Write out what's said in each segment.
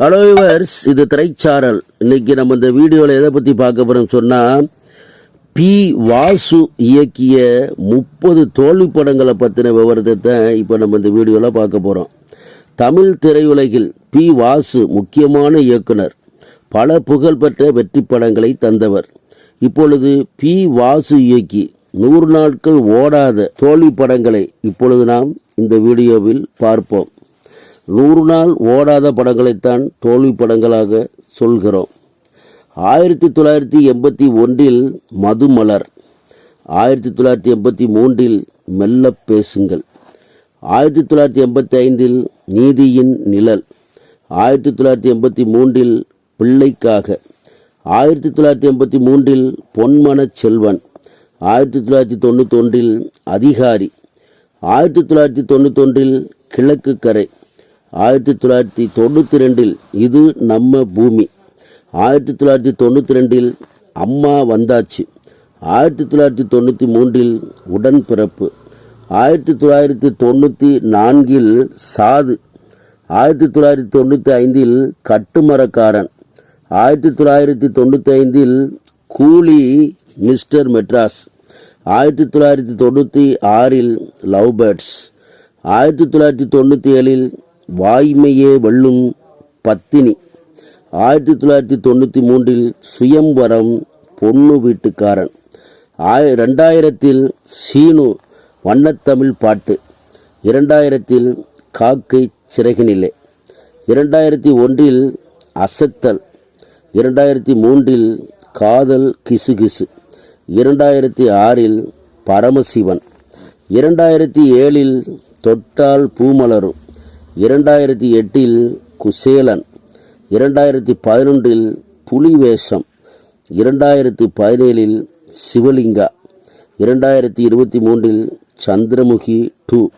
Hello yours இது திரைச்சாரல். இன்னைக்கு நம்ம இந்த வீடியோவில் எதை பற்றி பார்க்க போகிறோம் சொன்னால் பி வாசு இயக்கிய முப்பது தோல்வி படங்களை பற்றின விவரத்தை தான் இப்போ நம்ம இந்த வீடியோவில் பார்க்க போகிறோம் தமிழ் திரையுலகில் பி வாசு முக்கியமான இயக்குனர். பல புகழ்பெற்ற வெற்றி படங்களை தந்தவர். இப்பொழுது பி வாசு இயக்கி நூறு நாட்கள் ஓடாத தோல்வி படங்களை இப்பொழுது நாம் இந்த வீடியோவில் பார்ப்போம். நூறு நாள் ஓடாத படங்களைத்தான் தோல்வி படங்களாக சொல்கிறோம். ஆயிரத்தி தொள்ளாயிரத்தி எண்பத்தி ஒன்றில் மதுமலர் ஆயிரத்தி தொள்ளாயிரத்தி எண்பத்தி மூன்றில் மெல்ல பேசுங்கள் ஆயிரத்தி தொள்ளாயிரத்தி எண்பத்தி ஐந்தில் நீதியின் நிழல் ஆயிரத்தி தொள்ளாயிரத்தி எண்பத்தி மூன்றில் பிள்ளைக்காக ஆயிரத்தி தொள்ளாயிரத்தி எண்பத்தி மூன்றில் பொன்மனச் செல்வன் ஆயிரத்தி தொள்ளாயிரத்தி தொண்ணூத்தொன்றில் அதிகாரி ஆயிரத்தி தொள்ளாயிரத்தி தொண்ணூத்தொன்றில் கிழக்கு கரை ஆயிரத்தி தொள்ளாயிரத்தி தொண்ணூற்றி ரெண்டில் இது நம்ம பூமி. ஆயிரத்தி தொள்ளாயிரத்தி தொண்ணூற்றி ரெண்டில் அம்மா வந்தாச்சு. ஆயிரத்தி தொள்ளாயிரத்தி தொண்ணூற்றி மூன்றில் உடன்பிறப்பு. ஆயிரத்தி தொள்ளாயிரத்தி தொண்ணூற்றி நான்கில் சாது. ஆயிரத்தி தொள்ளாயிரத்தி தொண்ணூற்றி ஐந்தில் கட்டுமரக்காரன். ஆயிரத்தி தொள்ளாயிரத்தி தொண்ணூற்றி ஐந்தில் கூலி மிஸ்டர் மெட்ராஸ். ஆயிரத்தி தொள்ளாயிரத்தி தொண்ணூற்றி ஆறில் லவ் பேர்ட்ஸ். ஆயிரத்தி தொள்ளாயிரத்தி தொண்ணூற்றி ஏழில் வாய்மையே வெல்லும் பத்தினி. ஆயிரத்தி தொள்ளாயிரத்தி தொண்ணூற்றி மூன்றில் சுயம்வரம் பொண்ணு வீட்டுக்காரன். ஆய் ரெண்டாயிரத்தில் சீனு வண்ணத்தமிழ் பாட்டு. இரண்டாயிரத்தில் காக்கை சிறகினிலே. இரண்டாயிரத்தி ஒன்றில் அசத்தல். இரண்டாயிரத்தி மூன்றில் காதல் கிசுகிசு. இரண்டாயிரத்தி ஆறில் பரமசிவன். இரண்டாயிரத்தி ஏழில் தொட்டால் பூமலரும். இரண்டாயிரத்தி எட்டில் குசேலன் இரண்டாயிரத்தி பதினொன்றில் புலி வேஷம் இரண்டாயிரத்தி பதினேழில் சிவலிங்கா இரண்டாயிரத்தி இருபத்தி மூன்றில் சந்திரமுகி டூ.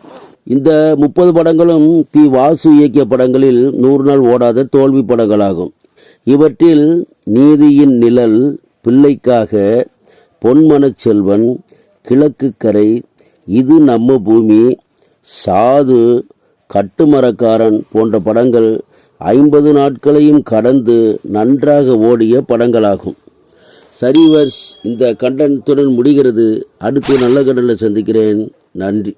இந்த முப்பது படங்களும் பி. வாசு இயக்கிய படங்களில் நூறு நாள் ஓடாத தோல்வி படங்களாகும். இவற்றில் நீதியின் நிழல் பிள்ளைக்காக பொன்மனச் செல்வன் கிழக்கு கரை இது நம்ம பூமி சாது கட்டுமரக்காரன் போன்ற படங்கள் ஐம்பது நாட்களையும் கடந்து நன்றாக ஓடிய படங்களாகும். சரிவர்ஸ் இந்த கண்டனத்துடன் முடிகிறது. அடுத்து நல்ல கண்டனில் சந்திக்கிறேன். நன்றி.